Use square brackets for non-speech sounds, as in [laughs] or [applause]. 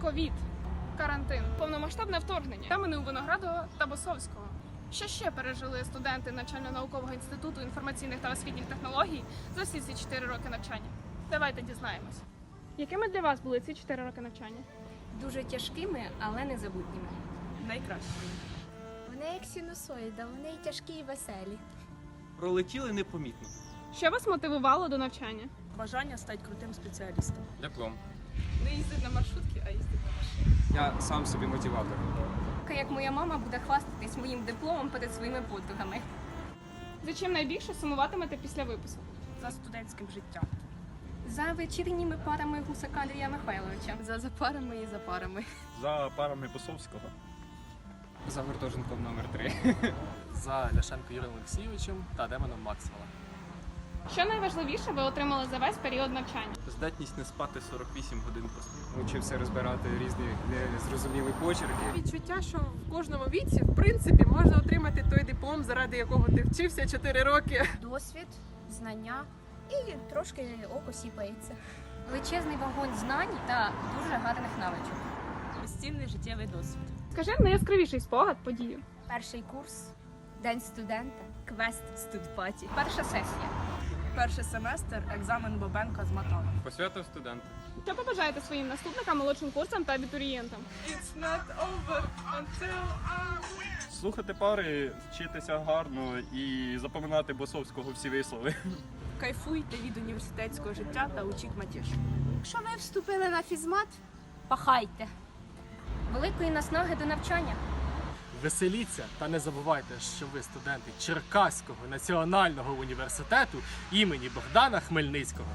ковід, карантин, повномасштабне вторгнення, темини у Виноградова та Босовського. Що ще пережили студенти навчально-наукового інституту інформаційних та освітніх технологій за всі ці 4 роки навчання? Давайте дізнаємось. Якими для вас були ці 4 роки навчання? Дуже тяжкими, але незабутніми. найкращими. Вони як синусоїда, вони і тяжкі, і веселі. Пролетіли непомітно. Що вас мотивувало до навчання? Бажання стати крутим спеціалістом. Диплом. Не їздити на маршрутки, а їздити на машині. Я сам собі мотиватор. Як моя мама буде хвастатись моїм дипломом перед своїми подругами. За чим найбільше сумуватимете після випуску? За студентським життям. За вечірніми парами гусака Андрія Михайловича. За запарами і за парами. За парами Босовського. За гуртожитком номер 3 [laughs] за Ляшенко Юрієм Олексійовичем та Демоном Максвелла. Що найважливіше ви отримали за весь період навчання? Здатність не спати 48 годин поспіль. Навчився розбирати різні незрозумілі почерки. Відчуття, що в кожному віці, в принципі, можна отримати той диплом, заради якого ти вчився 4 роки. Досвід, знання і трошки око сіпається. Величезний вагонь знань та дуже гарних навичок. Безцінний життєвий досвід. Скажи найяскравіший спогад подію. Перший курс, день студента, квест студпаті. Перша сесія. Перший семестр екзамен Бабенка з матами. Посвята студента. Що побажаєте своїм наступникам, молодшим курсам та абітурієнтам? It's not over until Слухати пари, вчитися гарно і запам'ятати Босовського всі вислови. Кайфуйте від університетського життя та учіть матіж. Якщо ви вступили на фізмат, Пахайте. Великої наснаги до навчання. Веселіться та не забувайте, що ви студенти Черкаського національного університету імені Богдана Хмельницького.